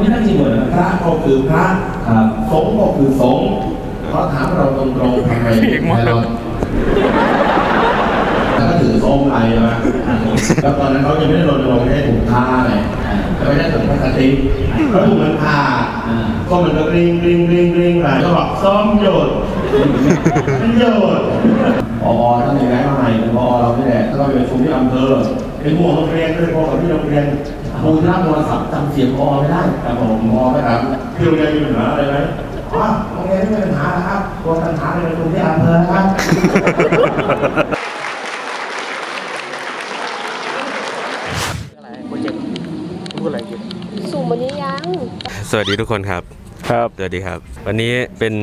ไม่ใช่จริงหมดนะพระก็คือพระครับสงฆ์ก็คือสงฆ์เพราะถามเราตรงๆทำไมเราแล้วก็ถือโซ่ไทยมาแล้วตอนนั้นเขายังไม่ได้รณรงค์ให้ถุงผ้าไงแล้วไม่ได้ถุงพลาสติกแล้วถุงมันผ้าก็มันก็กริ้งกริ้งกริ้งกริ้งไปก็บอกซ่อมโยดมันโยดพอท่านยังไงมาใหม่เป็นพอเราไม่แหละถ้าเราไปประชุมที่อำเภอ เป็นห่วงโรงเรียนด้วยพอกับที่โรงเรียนครูที่รับโทรศัพท์จำเสียงพอไม่ได้ครับผมพอไม่ครับพี่โรงเรียนมีปัญหาอะไรไหมอ๋อโรงเรียนไม่มีปัญหานะครับตัวปัญหาเป็นประชุมที่อำเภอนะครับสูงวันนี้ยังสวัสดีทุกคนครับ ครับ สวัสดีครับ วันนี้เป็น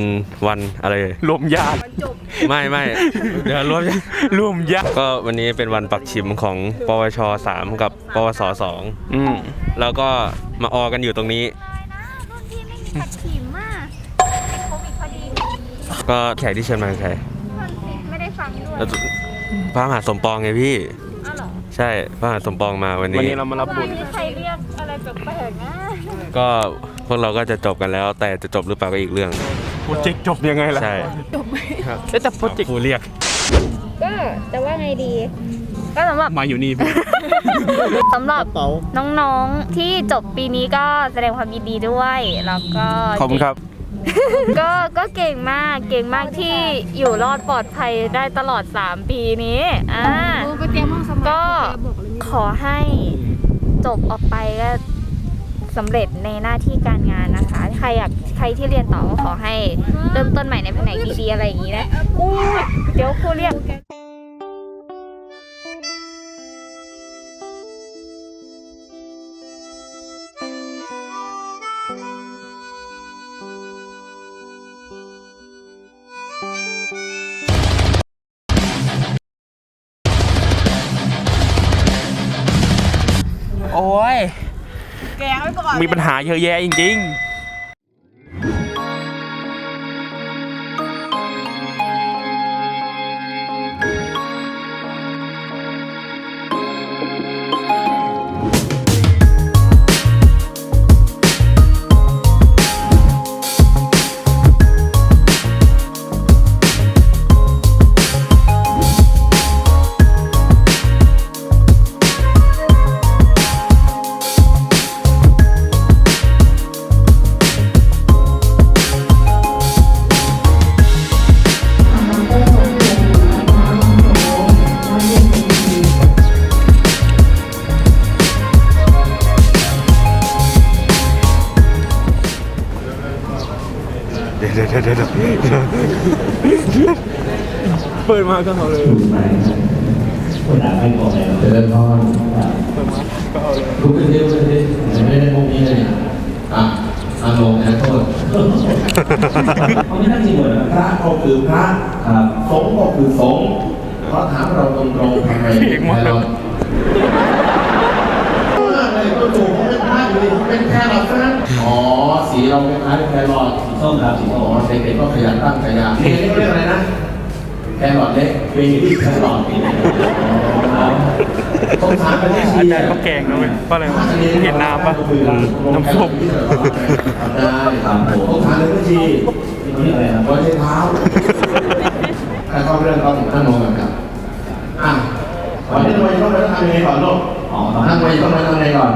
วันอะไรรวมญาติไม่ไม่เดี๋ยวรวมรวมญาติก็วันนี้เป็นวันปักชิมของปวช 3 กับปวส อืม2 แล้วก็มาออกันอยู่ตรงนี้ รุ่นพี่ไม่มีปัดขิมอะโควิดพอดีก็แขกที่เชิญมาคือใครมันไม่ได้ฟังด้วยแล้วพระมหาสมปองไงพี่ อ้าวเหรอใช่พระมหาสมปองมาวันวันนี้นี้เรามารับบุวัญนนี้ใครเรียกอะไรแปลกๆนะก็ พวกเราก็จะจบกันแล้ว แต่จะจบหรือเปล่าก็อีกเรื่อง โปรเจกต์จบยังไงล่ะใช่ครับแต่โปรเจกต์ครูเรียก ก็จะว่าไงดี ก็สำหรับมาอยู่นี่พี่ สำหรับน้องๆที่จบปีนี้ก็แสดงความยินดีด้วยแล้วก็ขอบคุณครับ ก็ก็เก่งมากเก่งมากที่อยู่รอดปลอดภัยได้ตลอด 3 ปีนี้อ่าไปเตรียมห้องสมุดก็บอกเลยขอให้จบออกไปก็ สำเร็จในหน้าที่การงานนะคะ ใครอยากใครที่เรียนต่อก็ขอให้เริ่มต้นใหม่ในแผนกดีๆอะไรอย่างนี้นะอู้เดี๋ยวครูเรียก มีปัญหาเยอะแยะจริง ปิดมาก็เอาเลยคนด่าไม่พอแล้วเจริญพรก็เอาเลยทุกคนเดียวกันเลยไม่ได้พวกนี้เลยอะอารมณ์นะโทษเขาไม่ใช่จริงเหมดนพระก็คือพระครับสงฆ์ก็คือสงฆ์เพราะถามเราตรงๆทำไมเราอะไรก็ถูกไม่พลาดอยู่ดีเป็นแค่หลอดเท่านั้นอ๋อ สีเราคล้ายๆแครอทสีส้มครับสีส้มเด็กๆก็ขยันตั้งใจยาเรียนนี่เรียกอะไรนะ แครอทเล็กเบบี้แครอทอ๋อต้องถามไปที่อาชีจารย์ก็แกงนะเว้ยเพราะอะไรวะเห็นน้ำปะน้ำส้มได้ครับผมต้องถามเลยที่ชีเขาเรียกอะไรครับรอยเท้าใครเข้าเรื่องก็ถึงท่านโนกันครับอะก่อนที่เราจะต้องไปทำยังไงก่อนลูกอ๋อท่านไปต้องไปทำยังไงก่อน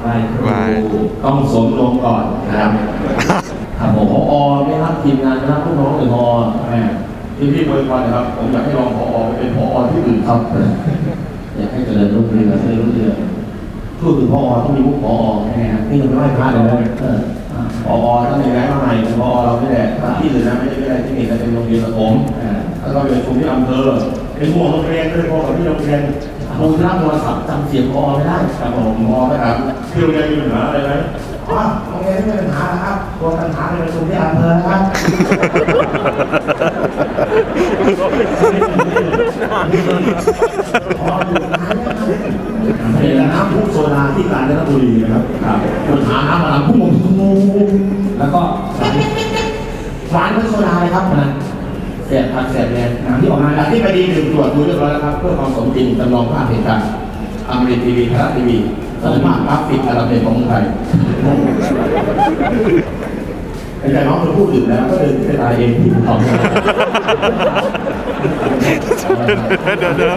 ไหว้ไหว้ต้องสวมลงก่อนนะครับครับผมพอไม่รับทีมงานไม่รับลูกน้องหรือพอแม่ ที่พี่บริวารนะครับ ผมอยากให้รองพอไปเป็นพอที่อื่นครับ อยากให้เจริญรุ่งเรืองเจริญรุ่งเรืองพูดถึงพอต้องมีมุกพอแม่นี่มันไม่ไหว้พระเลยนะเออพอท่านยังไงมาใหม่เป็นพอเราไม่ได้ที่อื่นนะไม่ได้ไม่ได้ที่นี่จะเป็นโรงเรียนประถมอ่าแล้วก็ไปประชุมที่อำเภอเป็นห่วงโรงเรียนด้วยพอกับที่โรงเรียนครูที่รับโทรศัพท์จำเสียงพอไม่ได้ครับผมพอไม่ครับที่โรงเรียนมีปัญหาอะไรไหม อ๋อโรงเรียนไม่มีปัญหานะครับตัวปัญหาเป็นประชุมที่อำเภอนะครับเป็นน้ำพุโซดาที่กาญจนบุรีนะครับครับปัญหาน้ำอะไรพุ่งแล้วก็หวานเป็นโซดาเลยครับนะเสียบผักเสียบแรงน้ำที่ออกมาจากที่ไปดีดื่มตรวจดูเรียบร้อยแล้วครับ เพื่อความสมจริงจำลองภาพเหตุการณ์อมรินทีวีไทยรัฐทีวี สมากราฟิกอันดับหนึ่งของเมืองไทยแต่น้องเราพูดถึงแล้วก็เดินไปตายเองที่ตอบมาเดี๋ยวเดี๋ยว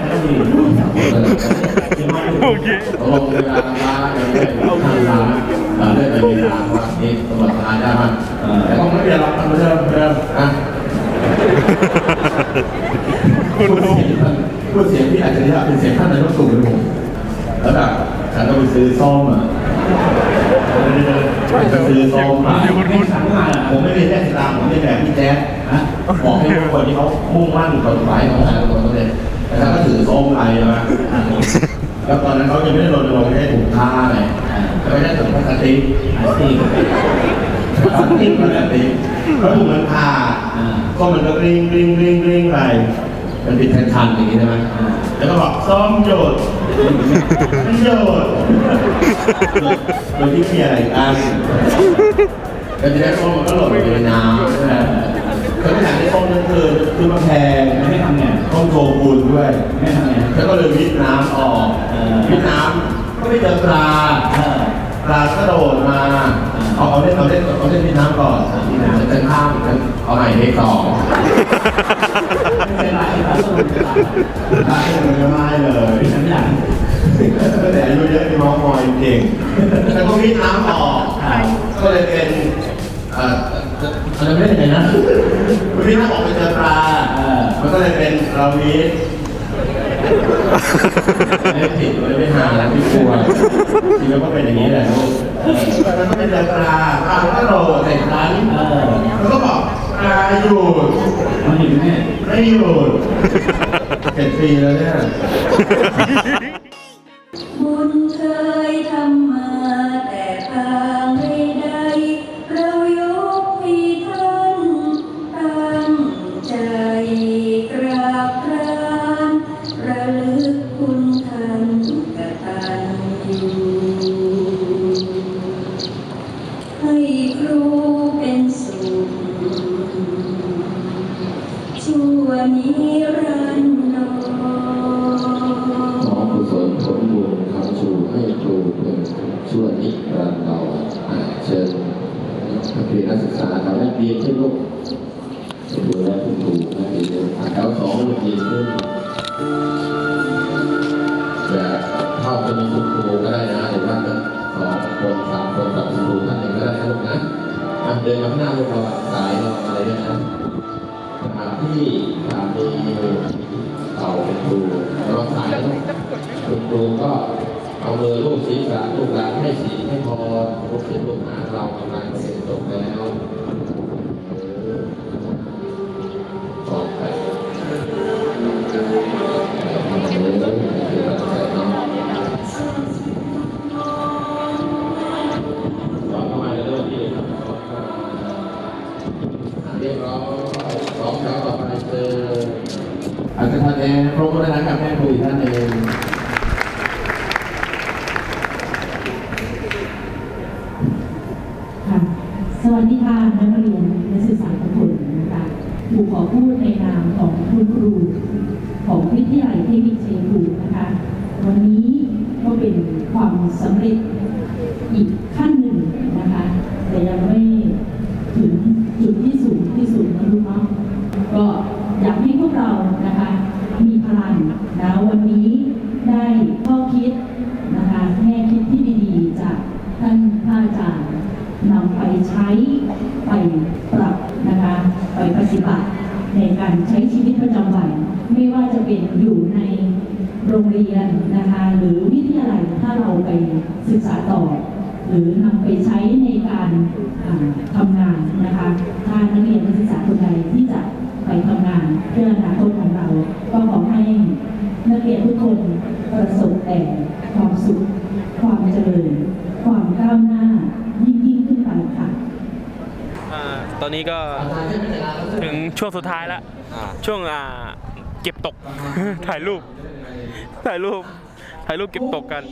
โอเคตกลงเวลาทำร้านอะเนี่ยทำร้านเราได้ไปเวลาว่านี่ตำรวจทานได้มั้ยแต่คงไม่เปลี่ยนหรอกทำเหมือนเดิมเหมือนเดิมอะคุณพูดเสียงพี่อาจจะเป็นเสียงท่านนายกตู่เลยผมแล้วแบบ ฉันก็ไปซื้อส้มอะไปซื้อส้มมาไม่สั่งมาอะผมไม่ได้แจ้งตามผมไม่ได้แบบพี่แจ๊คนะบอกให้คนที่เขามุ่งมั่นเขาหมายของงานของเขาเนี่ยแต่ถ้าก็ถือส้มไอมาแล้วตอนนั้นเขายังไม่ได้รณรงค์ให้ถุงผ้าไงแล้วไม่ได้ถุงพลาสติกอาชีพพลาสติกพลาสติกแล้วถุงมันผ้าก็มันก็กริ้งกริ้งกริ้งกริ้งไป มันเป็นคันๆอย่างนี้ใช่ไหมแล้วก็บอกส้มหยดไม่หยดโดยที่มีอะไรอีกอันก็จะได้ส้มมันก็หล่นไปในน้ำใช่ไหมก็ไม่อยากได้ส้มนั่นคือคือมันแพงไม่ทำไงต้องโชคุณด้วยไม่ทำไงแล้วก็เลยวิทน้ำออกเออวิทน้ำก็ไม่เจอปลาเออปลาก็โดดมา เอาเอาเล่นเอาเล่นเอาเล่นวิทน้ำก่อนวิทน้ำจะข้ามเอาใหม่เทคสองไม่เป็นไรครับต้องเป็นไรได้เลยไม่เลยพี่อยางแต่อายุเยอะที่น้องมอยเก่งแล้วก็วิทน้ำออกก็เลยเป็นเอออะไรไม่ได้ไงนะวิทน้ำออกไปเจอปลาเออมันก็เลยเป็นเราวิท ไม่ผิดเลยไม่หาแล้วไม่กลัวทีนี้ก็เป็นอย่างนี้แหละลูกมันก็เป็นดาราตาปลาก็โดดใส่ร้านเออมันก็บอกปลาหยุดมันอยู่เนี่ยไม่หยุดเจ็ดปีแล้วเนี่ย บุญเธอ ช่วยนิรันดราเชิญนักเรียนนักศึกษาเราได้เรียนขึ้นลูกดูแลคุณครูนักเรียนอ่าแถวสองนักเรียนขึ้นจะเข้าไปมีคุณครูก็ได้นะหรือว่าจะสองคนสามคนกับคุณครูท่านหนึ่งก็ได้นะลูกนะอะเดินมาข้างหน้าลูกเรา มือลูบศีรษะลูกหลานให้สีให้พอลูกศิษย์ลูกหาเรากำลังเสรียนจบแล้วอดภัยเรียบร้อยสองแถวต่อไปอาจารย์ท่านเองพร้อมแล้วนะครับแม่ครูท่านหนึ่ง ค่ะสวัสดีค่ะนักเรียนนักศึกษาทุกคนนะคะครูขอพูดในนามของ คุณครูของวิทยาลัยภูมินะคะ วันนี้ก็เป็นความสำเร็จอีกขั้นหนึ่งนะคะ แต่ยังไม่ถึงจุดที่สูงที่สุดนะลูกเนาะก็อยากให้พวกเรานะคะ มีพลังนะวันนี้ได้ข้อคิดนะคะแง่คิดที่ดีๆ จากท่านพระอาจารย์นำไปใช้ไปปรับนะคะ ไปปฏิบัติในการใช้ชีวิตประจำวัน ไม่ว่าจะเป็นอยู่ในโรงเรียนนะคะ หรือวิทยาลัยถ้าเราไปศึกษาต่อ หรือนำไปใช้ใน การอ่าทำงานนะคะถ้านักเรียนนักศึกษาคนใดที่จะไปทำงานเพื่ออนาคตของเรา ก็ขอให้นักเรียนทุกคนประสบแต่ความสุข ความเจริญ ความก้าวหน้ายิ่งยิ่งขึ้นไปค่ะตอนนี้ก็ถึงช่วงสุดท้ายแล้ว ช่วงเก็บตก ถ่ายรูป ถ่ายรูป ถ่ายรูปเก็บตกกัน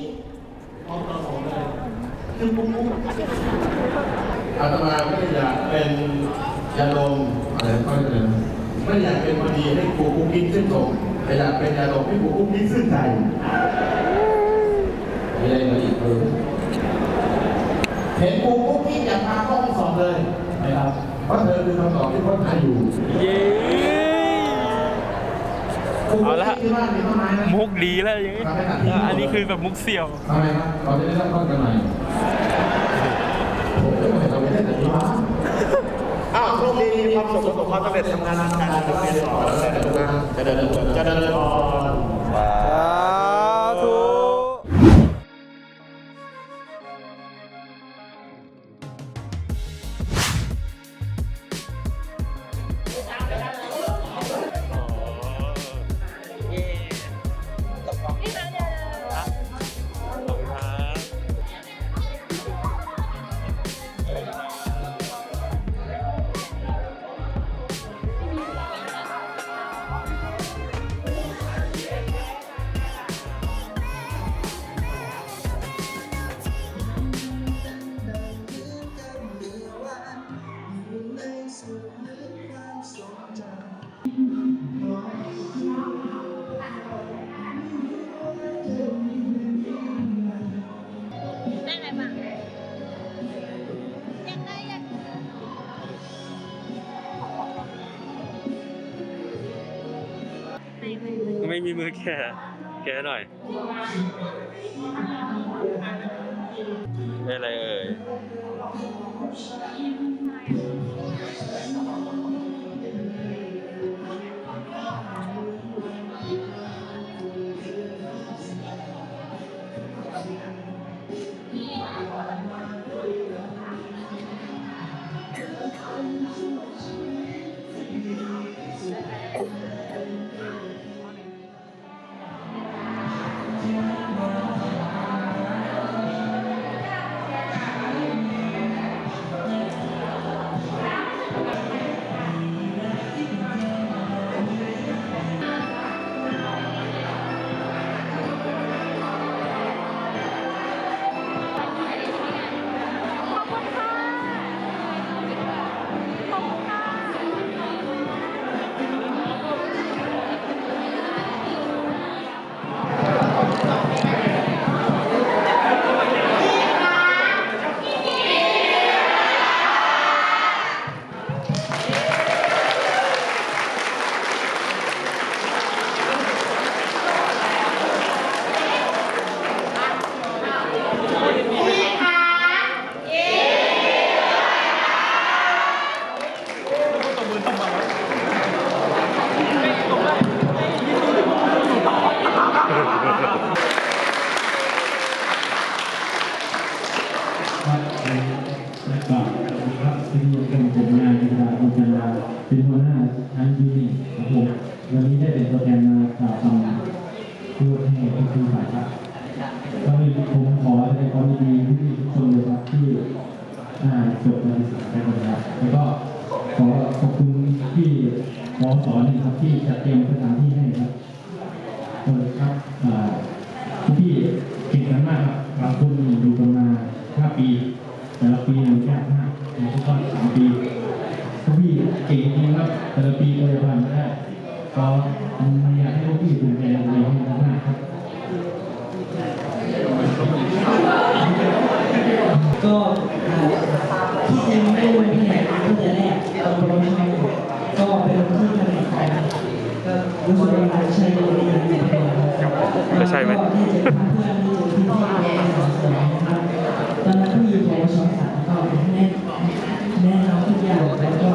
อาตมาไม่ได้อยากเป็นยาลมอะไรก็ได้นะไม่อยากเป็นคนดีให้ครูกุ๊กกิ๊กซึ่งตรงแต่อยากเป็นยาลมให้ครูกุ๊กกิ๊กซึ่งใจไม่ได้มาอีกเลยเห็นกูปุ๊บพี่อยากมาห้องสอบเลยนะครับเพราะเธอคือคำตอบที่คนหาอยู่ เย้เอาละที่บ้านมีต้นไม้ไหมมุกดีแล้วอย่างงี้อันนี้คือแบบมุกเสี่ยวทำไมครับเราจะได้รับต้นกันใหม่ผมก็ไม่เราไม่ได้แต่ที่บ้านอ้าวโชคดีมีความสุขประสบความสำเร็จทำงานทำการทำงานต่อแล้วได้แต่ทุกงานจะเดินจะเดินพร ม่มีมือแก่แก่หน่อยได้อะไรเอ่ย และก็ครับเป็นโรงผมนายธนาอุจันดาเป็นหัวหน้าชั้นยูนิครับผมวันนี้ได้เป็นตัวแทน ไม่ใช่ไหมตม่นแน่ทุกอย่างแล้วก็